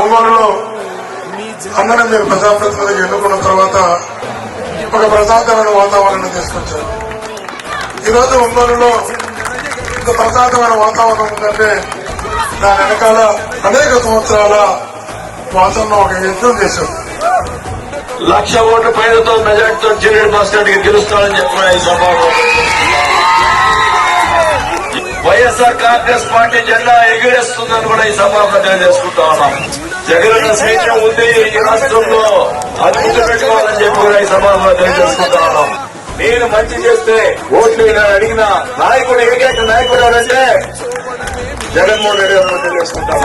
ఒంగోలులో అందరం మీరు ప్రజాప్రతినిధులు ఎన్నుకున్న తర్వాత ఒక ప్రశాంతమైన వాతావరణం తీసుకొచ్చారు. ఈరోజు ఒంగోలులో ఇంత ప్రశాంతమైన వాతావరణం ఉందంటే దాని వెనకాల అనేక సంవత్సరాల వాతావరణం ఒక యజ్ఞం చేశారు. లక్ష ఓటు పైనతో మెజార్టీతో జిల్లెడ్ భాస్కర్ గారికి చెప్పారు ఈ సభలో వైఎస్ఆర్ కాంగ్రెస్ పార్టీ జెండా ఎగిరేస్తుందని కూడా ఈ సభలో తెలియజేసుకుంటా ఉన్నాం జగన్ సైన్యం ఉంది ఈ రాష్ట్రంలో అది పెట్టుకోవాలని చెప్పి కూడా ఈ సభలో తెలియజేసుకుంటా ఉన్నాం నేను మంచి చేస్తే ఓట్లు అడిగిన నాయకుడు ఏకైక నాయకుడు ఎవరంటే జగన్మోహన్ రెడ్డి గారు తెలియజేసుకుంటా